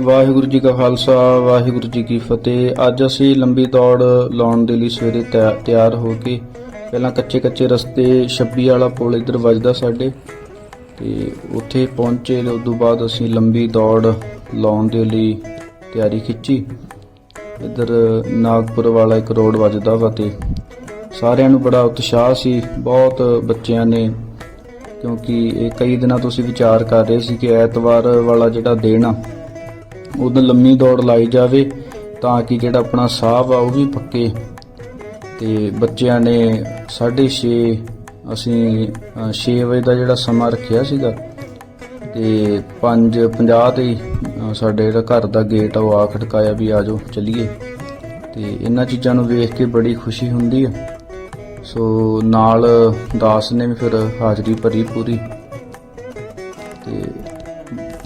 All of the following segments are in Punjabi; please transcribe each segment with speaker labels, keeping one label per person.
Speaker 1: ਵਾਹਿਗੁਰੂ ਜੀ ਕਾ ਖਾਲਸਾ, ਵਾਹਿਗੁਰੂ ਜੀ ਕੀ ਫਤਿਹ। ਅੱਜ ਅਸੀਂ ਲੰਬੀ ਦੌੜ ਲਾਉਣ ਦੇ ਲਈ ਸਵੇਰੇ ਤਿਆ- ਤਿਆਰ ਹੋ ਕੇ ਪਹਿਲਾਂ ਕੱਚੇ ਕੱਚੇ ਰਸਤੇ 26 ਵਾਲਾ ਪੁਲ ਇੱਧਰ ਵੱਜਦਾ ਸਾਡੇ ਤੇ ਉੱਥੇ ਪਹੁੰਚੇ ਤੇ ਤੋਂ ਬਾਅਦ ਅਸੀਂ ਲੰਬੀ ਦੌੜ ਲਾਉਣ ਦੇ ਲਈ ਤਿਆਰੀ ਖਿੱਚੀ। ਇੱਧਰ ਨਾਗਪੁਰ ਵਾਲਾ ਇੱਕ ਰੋਡ ਵੱਜਦਾ ਵਾ ਤੇ ਸਾਰਿਆਂ ਨੂੰ ਬੜਾ ਉਤਸ਼ਾਹ ਸੀ, ਬਹੁਤ ਬੱਚਿਆਂ ਨੇ, ਕਿਉਂਕਿ ਇਹ ਕਈ ਦਿਨਾਂ ਤੋਂ ਅਸੀਂ ਵਿਚਾਰ ਕਰ ਰਹੇ ਸੀ ਕਿ ਐਤਵਾਰ ਵਾਲਾ ਜਿਹੜਾ ਦਿਨ ਆ ਉਦੋਂ ਲੰਮੀ ਦੌੜ ਲਾਈ ਜਾਵੇ ਤਾਂ ਕਿ ਜਿਹੜਾ ਆਪਣਾ ਸਾਹ ਵਾ ਉਹ ਵੀ ਪੱਕੇ। ਤੇ ਬੱਚਿਆਂ ਨੇ 6:30 ਅਸੀਂ 6 ਵਜੇ ਦਾ ਜਿਹੜਾ ਸਮਾਂ ਰੱਖਿਆ ਸੀਗਾ ਤੇ 5:50 ਤੇ ਹੀ, ਅ, ਸਾਡੇ ਜਿਹੜਾ ਘਰ ਦਾ ਗੇਟ ਆ ਉਹ ਆ ਖੜਕਾਇਆ ਵੀ ਆਜੋ ਚੱਲੀਏ। ਤੇ ਇਹਨਾਂ ਚੀਜ਼ਾਂ ਨੂੰ ਵੇਖ ਕੇ ਬੜੀ ਖੁਸ਼ੀ ਹੁੰਦੀ ਆ। ਸੋ ਨਾਲ ਦਾਸ ਨੇ ਵੀ ਫਿਰ ਹਾਜ਼ਰੀ ਭਰੀ ਪੂਰੀ। ਤੇ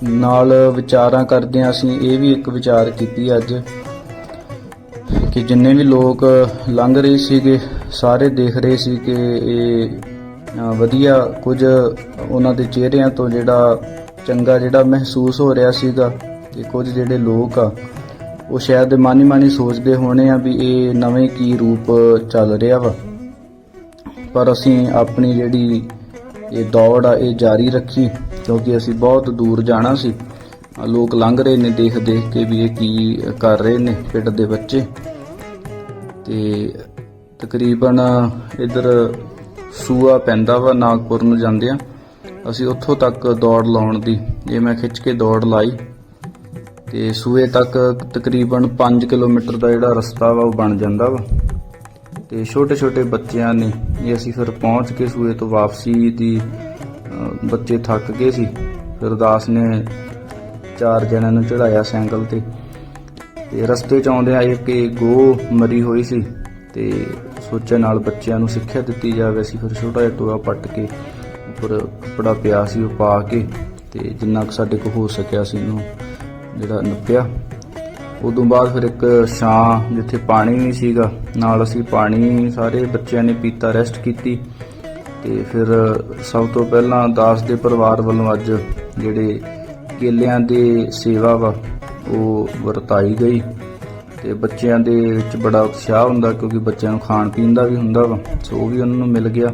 Speaker 1: ਨਾਲ ਵਿਚਾਰਾਂ ਕਰਦੇ ਹਾਂ, ਅਸੀਂ ਇਹ ਵੀ ਇੱਕ ਵਿਚਾਰ ਕੀਤੀ ਅੱਜ ਕਿ ਜਿੰਨੇ ਵੀ ਲੋਕ ਲੰਘ ਰਹੇ ਸੀਗੇ, ਸਾਰੇ ਦੇਖ ਰਹੇ ਸੀ ਕਿ ਇਹ ਵਧੀਆ ਕੁਝ ਉਹਨਾਂ ਦੇ ਚਿਹਰਿਆਂ ਤੋਂ ਜਿਹੜਾ ਚੰਗਾ ਜਿਹੜਾ ਮਹਿਸੂਸ ਹੋ ਰਿਹਾ ਸੀਗਾ ਤੇ ਕੁਝ ਜਿਹੜੇ ਲੋਕ ਆ, ਉਹ ਸ਼ਾਇਦ ਮਾਨੀ ਮਾਨੀ ਸੋਚਦੇ ਹੋਣੇ ਆ ਵੀ ਇਹ ਨਵੇਂ ਕੀ ਰੂਪ ਚੱਲ ਰਿਹਾ ਵਾ। ਪਰ ਅਸੀਂ ਆਪਣੀ ਜਿਹੜੀ ਇਹ ਦੌੜ ਆ, ਇਹ ਜਾਰੀ ਰੱਖੀ, ਕਿਉਂਕਿ ਅਸੀਂ ਬਹੁਤ ਦੂਰ ਜਾਣਾ ਸੀ। ਲੋਕ ਲੰਘ ਰਹੇ ਨੇ ਦੇਖ ਦੇਖ ਕੇ ਵੀ ਇਹ ਕੀ ਕਰ ਰਹੇ ਨੇ ਪਿੰਡ ਦੇ ਬੱਚੇ। ਤੇ ਤਕਰੀਬਨ ਇਧਰ ਸੂਆ ਪੈਂਦਾ ਵਾ ਨਾਗਪੁਰ ਨੂੰ ਜਾਂਦੇ ਆ ਅਸੀਂ ਉੱਥੋਂ ਤੱਕ ਦੌੜ ਲਾਉਣ ਦੀ, ਜੇ ਮੈਂ ਖਿੱਚ ਕੇ ਦੌੜ ਲਾਈ, ਤੇ ਸੂਏ ਤੱਕ ਤਕਰੀਬਨ 5 ਕਿਲੋਮੀਟਰ ਦਾ ਜਿਹੜਾ ਰਸਤਾ ਵਾ ਉਹ ਬਣ ਜਾਂਦਾ ਵਾ। ਤੇ ਛੋਟੇ ਛੋਟੇ ਬੱਚਿਆਂ ਨੇ ਇਹ ਅਸੀਂ ਫਿਰ ਪਹੁੰਚ ਕੇ ਸੂਏ ਤੋਂ ਵਾਪਸੀ ਦੀ ਬੱਚੇ ਥੱਕ ਗਏ ਸੀ। ਫਿਰ ਦਾਸ ਨੇ ਚਾਰ ਜਣਿਆਂ ਨੂੰ ਚੜਾਇਆ ਸਾਈਕਲ ਤੇ। ਤੇ ਰਸਤੇ ਚ ਆਉਂਦਿਆਂ ਇੱਕ ਗੋ ਮਰੀ ਹੋਈ ਸੀ ਤੇ ਸੋਚਿਆ ਨਾਲ ਬੱਚਿਆਂ ਨੂੰ ਸਿੱਖਿਆ ਦਿੱਤੀ ਜਾਵੇ, ਅਸੀਂ ਫਿਰ ਛੋਟਾ ਜਿਹਾ ਟੋਆ ਪੱਟ ਕੇ ਉੱਪਰ ਕੱਪੜਾ ਪਿਆ ਸੀ ਉਹ ਪਾ ਕੇ ਤੇ ਜਿੰਨਾ ਕੁ ਸਾਡੇ ਕੋਲ ਹੋ ਸਕਿਆ ਸੀ ਉਹਨੂੰ ਜਿਹੜਾ ਨੱਪਿਆ। ਉਦੋਂ ਬਾਅਦ ਫਿਰ ਇੱਕ ਛਾਂ ਜਿੱਥੇ ਪਾਣੀ ਨਹੀਂ ਸੀਗਾ, ਨਾਲ ਅਸੀਂ ਪਾਣੀ ਸਾਰੇ ਬੱਚਿਆਂ ਨੇ ਪੀਤਾ ਰੈਸਟ ਕੀਤੀ ਤੇ ਫਿਰ ਸਭ ਤੋਂ ਪਹਿਲਾਂ ਦਾਸ ਦੇ ਪਰਿਵਾਰ ਵੱਲੋਂ ਅੱਜ ਜਿਹੜੇ ਕੇਲਿਆਂ ਦੀ ਸੇਵਾ ਵਾ, ਉਹ ਵਰਤਾਈ ਗਈ ਤੇ ਬੱਚਿਆਂ ਦੇ ਵਿੱਚ ਬੜਾ ਉਤਸ਼ਾਹ ਹੁੰਦਾ ਕਿਉਂਕਿ ਬੱਚਿਆਂ ਨੂੰ ਖਾਣ ਪੀਣ ਦਾ ਵੀ ਹੁੰਦਾ ਵਾ, ਸੋ ਉਹ ਵੀ ਉਹਨਾਂ ਨੂੰ ਮਿਲ ਗਿਆ।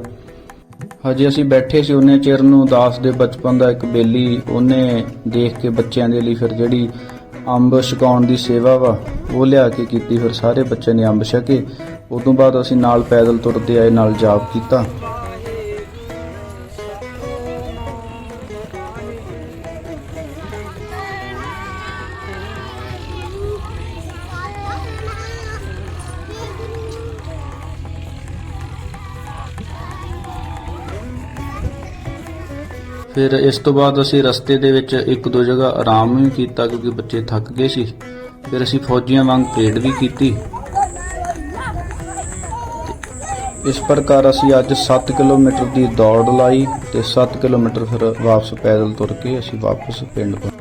Speaker 1: ਹਜੇ ਅਸੀਂ ਬੈਠੇ ਸੀ ਉਹਨੇ ਚਿਰ ਨੂੰ, ਦਾਸ ਦੇ ਬਚਪਨ ਦਾ ਇੱਕ ਬੇਲੀ ਉਹਨੇ ਦੇਖ ਕੇ ਬੱਚਿਆਂ ਦੇ ਲਈ ਫਿਰ ਜਿਹੜੀ ਅੰਬ ਛਕਾਉਣ ਦੀ ਸੇਵਾ ਵਾ, ਉਹ ਲਿਆ ਕੇ ਕੀਤੀ, ਫਿਰ ਸਾਰੇ ਬੱਚਿਆਂ ਨੇ ਅੰਬ ਛਕੇ। ਉਦੋਂ ਬਾਅਦ ਅਸੀਂ ਨਾਲ ਪੈਦਲ ਤੁਰਦੇ ਆਏ, ਨਾਲ ਜਾਪ ਕੀਤਾ। ਫਿਰ ਇਸ ਤੋਂ ਬਾਅਦ ਅਸੀਂ ਰਸਤੇ ਦੇ ਵਿੱਚ ਇੱਕ ਦੋ ਜਗ੍ਹਾ ਆਰਾਮ ਵੀ ਕੀਤਾ ਕਿਉਂਕਿ ਬੱਚੇ ਥੱਕ ਗਏ ਸੀ। ਫਿਰ ਅਸੀਂ ਫੌਜੀਆਂ ਵਾਂਗ ਪਰੇਡ ਵੀ ਕੀਤੀ। ਇਸ ਪ੍ਰਕਾਰ ਅਸੀਂ ਅੱਜ 7 ਕਿਲੋਮੀਟਰ ਦੀ ਦੌੜ ਲਾਈ ਤੇ 7 ਕਿਲੋਮੀਟਰ ਫਿਰ ਵਾਪਸ ਪੈਦਲ ਤੁਰ ਕੇ ਅਸੀਂ ਵਾਪਸ ਪਿੰਡ ਪਹੁੰਚੇ।